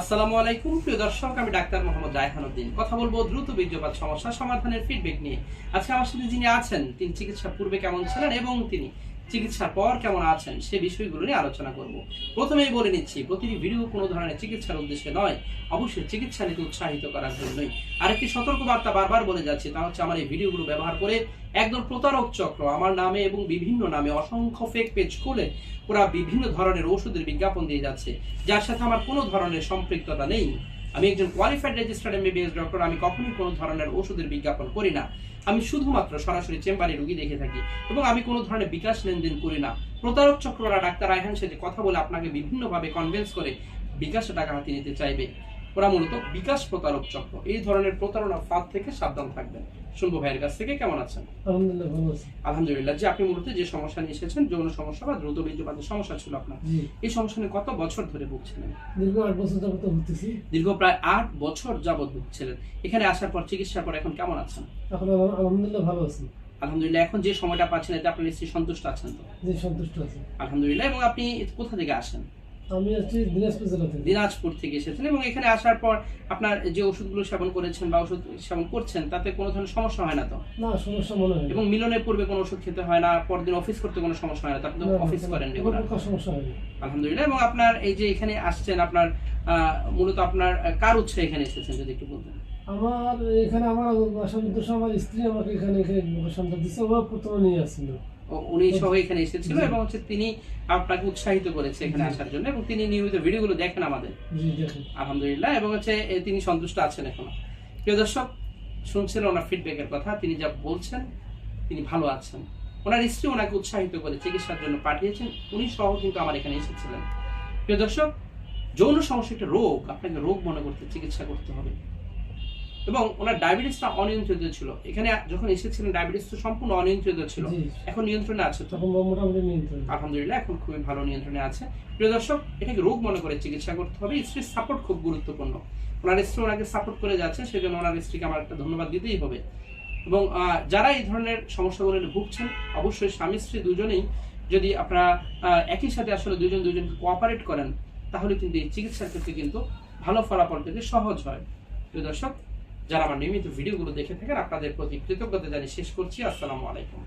আসসালামু আলাইকুম, প্রিয় দর্শক, আমি ডাক্তার মোহাম্মদ রায়হানুদ্দিন কথা বলব দ্রুত বীর্যপাত সমস্যা সমাধানের ফিডব্যাক নিয়ে। আজকে আমার সাথে যিনি আছেন, তিনি চিকিৎসা পূর্বে কেমন ছিলেন এবং তিনি চিকিৎসার পর কেমন আছেন সে বিষয়গুলো নিয়ে আলোচনা করব। প্রথমেই বলে নিচ্ছি, প্রতিটি ভিডিও কোনো ধরনের চিকিৎসার উদ্দেশ্যে নয়, অবশ্যই চিকিৎসা নিতে উৎসাহিত করার জন্যই। আরেকটি সতর্কবার্তা বারবার বলে যাচ্ছি, তা হচ্ছে আমার এই ভিডিওগুলো ব্যবহার করে একদল প্রতারক চক্র, আমার নামে এবং বিভিন্ন নামে অসংখ্য ফেক পেজ খুলে ওরা বিভিন্ন ধরনের ওষুধের বিজ্ঞাপন দিয়ে যাচ্ছে, যার সাথে আমার কোনো ধরনের সম্পৃক্ততা নেই। আমি একজন কোয়ালিফাইড রেজিস্টার্ড এমবিবিএস ডক্টর আমি কখনোই কোনো ধরনের ওষুধের বিজ্ঞাপন করি না। আমি শুধুমাত্র সরাসরি চেম্বারে রুগী দেখে থাকি এবং আমি কোনো ধরনের বিকাশ লেনদেন করি না। প্রতারক চক্ররা ডাক্তার রায়হান সাথে কথা বলে আপনাকে বিভিন্নভাবে কনভিন্স করে বিকাশে টাকা হাতে নিতে চাইবে। ওরা মূলত বিকাশ প্রতারক চক্র। এই ধরনের প্রতারণার ফাঁদ থেকে সাবধান থাকবেন। শুনব ভাইয়ের কাছ থেকে কেমন আছেন? আলহামদুলিল্লাহ যে আপনি মূলত যে সমস্যা নিয়ে এসেছেন যৌন সমস্যা বা দ্রুত বীর্যপাতের সমস্যা ছিল আপনার এই সমস্যা নিয়ে কত বছর ধরে ভুগছিলেন? দীর্ঘ আট বছর যাবত ভুগতেছি। দীর্ঘ প্রায় আট বছর যাবৎ ভুগছিলেন। এখানে আসার পর চিকিৎসার পর এখন কেমন আছেন? এখন আলহামদুলিল্লাহ ভালো আছি। আলহামদুলিল্লাহ এখন যে সময়টা পাচ্ছেন এতে আপনার স্ত্রী সন্তুষ্ট আছেন তো? সন্তুষ্ট আছি। আলহামদুলিল্লাহ এবং আপনি কোথা থেকে আসেন? আমি দিনাজপুর জেলা থেকে। দিনাজপুর থেকে এসেছেন এবং এখানে আসার পর আপনার যে ওষুধগুলো সেবন করেছেন বা ওষুধ সেবন করছেন তাতে কোনো ধরনের সমস্যা হয় না তো? না সমস্যা মনে হয় এবং মিলনের পূর্বে কোনো ওষুধ খেতে হয় না পরদিন অফিস করতে কোনো সমস্যা হয় না আপনি অফিস করেন রেগুলার সমস্যা হয়নি আলহামদুলিল্লাহ এবং আপনার এই যে এখানে আসছেন আপনার মূলত আপনার কার উৎসে এখানে এসেছেন যদি একটু বলতেন? আমার এখানে আমার আমার স্ত্রী আমাকে এখানে সন্তান দিচ্ছে ওরা প্রথমে নিয়ে আসছিল। উনি সহ এখানে এসেছিল এবং হচ্ছে তিনি আপনাকে উৎসাহিত করেছে এখানে আসার জন্য এবং তিনি নিয়মিত ভিডিওগুলো দেখেন আমাদের। আলহামদুলিল্লাহ এবং হচ্ছে তিনি সন্তুষ্ট আছেন এখনও। প্রিয় দর্শক শুনছিলেন ওনার ফিডব্যাকের কথা তিনি যা বলছেন তিনি ভালো আছেন। ওনার স্ত্রী ওনাকে উৎসাহিত করে চিকিৎসার জন্য পাঠিয়েছেন উনি সহ কিন্তু আমার এখানে এসেছিলেন। প্রিয় দর্শক যৌন সমস্যা একটা রোগ আপনাকে রোগ মনে করতে চিকিৎসা করতে হবে। এবং ওনার ডায়াবেটিসটা অনিয়ন্ত্রিত ছিল। এখানে যখন এসেছিলেন ডায়াবেটিস তো সম্পূর্ণ অনিয়ন্ত্রিত ছিল। এখন নিয়ন্ত্রণে আছে তো? তখন মোটামুটি নিয়ন্ত্রণ। আলহামদুলিল্লাহ এখন খুবই ভালো নিয়ন্ত্রণে আছে। প্রিয় দর্শক এটাকে রোগ মনে করে চিকিৎসা করতে হবে। স্ত্রীর সাপোর্ট খুব গুরুত্বপূর্ণ। ওনার স্ত্রী ওনাকে সাপোর্ট করে যাচ্ছে সেজন্য ওনার স্ত্রীকে আমার একটা ধন্যবাদ দিতেই হবে। এবং যারা এই ধরনের সমস্যাগুলো ভুগছেন অবশ্যই স্বামী স্ত্রী দুজনেই যদি আপনারা একই সাথে আসলে দুজন দুজনকে কোঅপারেট করেন তাহলে কিন্তু এই চিকিৎসার ক্ষেত্রে কিন্তু ভালো ফলাফল পেতে সহজ হয়। প্রিয় দর্শক যারা আমার নিয়মিত ভিডিওগুলো দেখে থাকেন আপনাদের প্রতি কৃতজ্ঞতা জানিয়ে শেষ করছি। আসসালামু আলাইকুম।